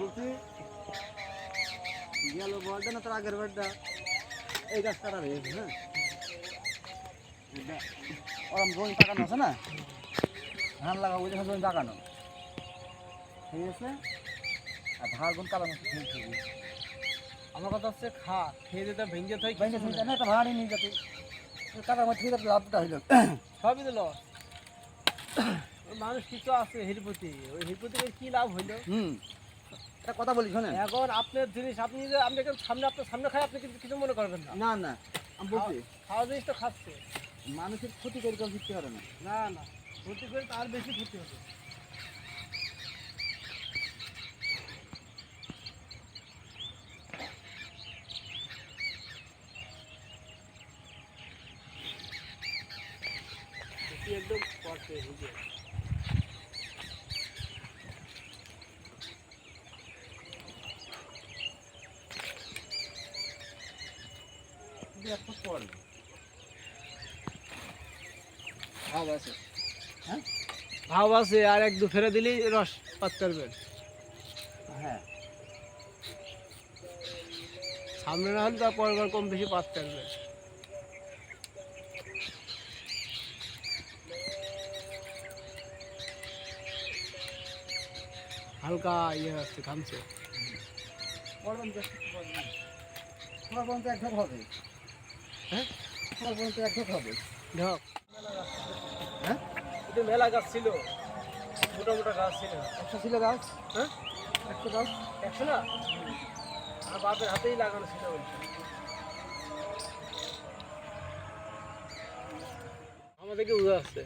বলছি গেল বলটা না তার আগের বারটা? এই গাছ কাটা রয়েছে হ্যাঁ ওরম জমি পাকানো আছে না? ধান লাগাবো ওই জমি পাকানো। ঠিক আছে? আর ধার গুণ কালানো আমার কথা হচ্ছে খা খেয়ে দিতে ভেঙে থাই ব্যাংকে শুনতে না একটা ভাড়া নিয়ে যাতে কাটার মধ্যে আছে লাভটা হইল। সবই দিল মানুষ কিছু আছে হিরপতি। ওই হিরপতির কি লাভ হইল? হুম। একটা কথা বলি শোনেন। এখন আপনার জিনিস আপনি যে আপনি এখন সামনে আপনার সামনে খাই আপনি কিন্তু কিছু মনে করবেন না। না না আমি বলছি খাওয়া জিনিস তো খাচ্ছে। মানুষের ক্ষতি করে কেউ শিখতে পারে না। না না ক্ষতি করে তার বেশি ক্ষতি হবে। একদম করতে বুঝে ভাব আছে হ্যাঁ ভাব আছে আর এক দু ফেরে দিলেই রস পাত করবেন হ্যাঁ সামনে না হলে তার পরের বার কম বেশি পাত করবে হালকা ইয়ে আসছে ঘামছে পড়বেন তো তোমার পর্যন্ত এক ঢোক হবে হ্যাঁ? ঢোক হবে। ঢক হ্যাঁ? মেলা গাছ ছিল। মোটা মোটা গাছ ছিল। একটা ছিল গাছ? হ্যাঁ? একটা গাছ? একশো না? আর বাপের হাতেই লাগানো ছিল আমাদেরকে উদা আসছে